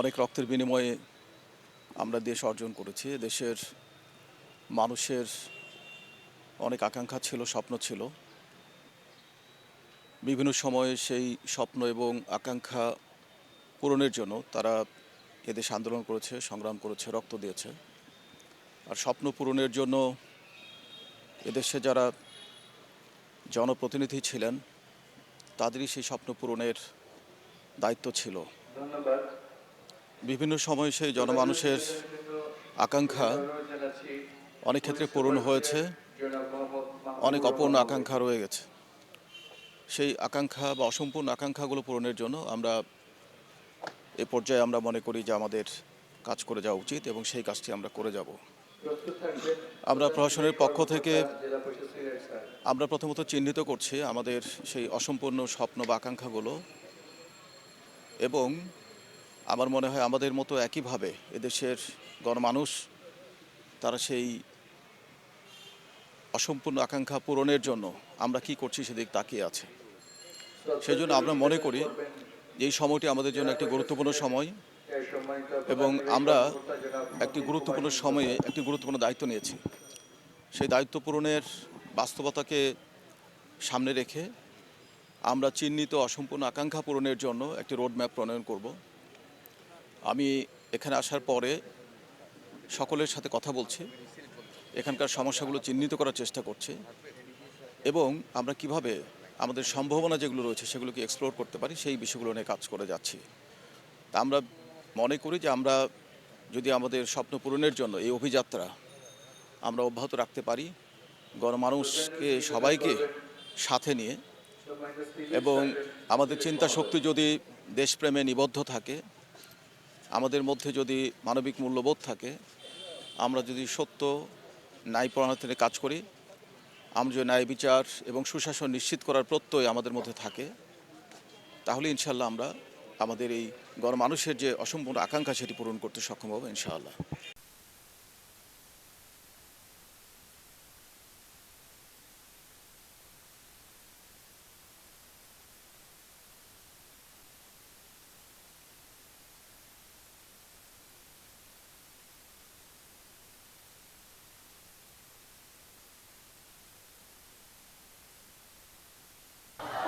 অনেক রক্তের বিনিময়ে আমরা দেশ অর্জন করেছি। দেশের মানুষের অনেক আকাঙ্ক্ষা ছিল, স্বপ্ন ছিল। বিভিন্ন সময়ে সেই স্বপ্ন এবং আকাঙ্ক্ষা পূরণের জন্য তারা এদেশ আন্দোলন করেছে, সংগ্রাম করেছে, রক্ত দিয়েছে। আর স্বপ্ন পূরণের জন্য এদেশে যারা জনপ্রতিনিধি ছিলেন, তাদেরই সেই স্বপ্ন পূরণের দায়িত্ব ছিল। বিভিন্ন সময়ে সেই জনমানুষের আকাঙ্ক্ষা অনেক ক্ষেত্রে পূরণ হয়েছে, অনেক অপূর্ণ আকাঙ্ক্ষা রয়ে গেছে। সেই আকাঙ্ক্ষা বা অসম্পূর্ণ আকাঙ্ক্ষাগুলো পূরণের জন্য আমরা এ পর্যায়ে আমরা মনে করি যে আমাদের কাজ করে যাওয়া উচিত এবং সেই কাজটি আমরা করে যাব। আমরা প্রশাসনের পক্ষ থেকে আমরা প্রথমত চিহ্নিত করছি আমাদের সেই অসম্পূর্ণ স্বপ্ন বা আকাঙ্ক্ষাগুলো এবং আমার মনে হয় আমাদের মতো একইভাবে এদেশের গণমানুষ, তারা সেই অসম্পূর্ণ আকাঙ্ক্ষা পূরণের জন্য আমরা কি করছি সেদিক তাকিয়ে আছে। সেই জন্য আমরা মনে করি এই সময়টি আমাদের জন্য একটি গুরুত্বপূর্ণ সময় এবং আমরা একটি গুরুত্বপূর্ণ সময়ে একটি গুরুত্বপূর্ণ দায়িত্ব নিয়েছি। সেই দায়িত্ব পূরণের বাস্তবতাকে সামনে রেখে আমরা চিহ্নিত অসম্পূর্ণ আকাঙ্ক্ষা পূরণের জন্য একটি রোডম্যাপ প্রণয়ন করব। আমি এখানে আসার পরে সকলের সাথে কথা বলছি, এখানকার সমস্যাগুলো চিহ্নিত করার চেষ্টা করছি এবং আমরা কীভাবে আমাদের সম্ভাবনা যেগুলো রয়েছে সেগুলোকে এক্সপ্লোর করতে পারি, সেই বিষয়গুলো নিয়ে কাজ করে যাচ্ছি। তা আমরা মনে করি যে আমরা যদি আমাদের স্বপ্ন পূরণের জন্য এই অভিযাত্রা আমরা অব্যাহত রাখতে পারি, গণমানুষকে সবাইকে সাথে নিয়ে এবং আমাদের চিন্তা শক্তি যদি দেশপ্রেমে নিবদ্ধ থাকে আমাদের মধ্যে যদি মানবিক মূল্যবোধ থাকে, আমরা যদি সত্য ন্যায় প্রণালীতে কাজ করি, আমরা যদি ন্যায় বিচার এবং সুশাসন নিশ্চিত করার প্রত্যয় আমাদের মধ্যে থাকে, তাহলে ইনশাল্লাহ আমরা আমাদের এই গণমানুষের যে অসম্পূর্ণ আকাঙ্ক্ষা সেটি পূরণ করতে সক্ষম হব ইনশাআল্লাহ।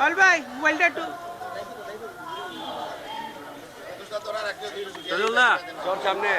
অল ভাই মোবাইলটা একটু চলুন না। তোর সামনে।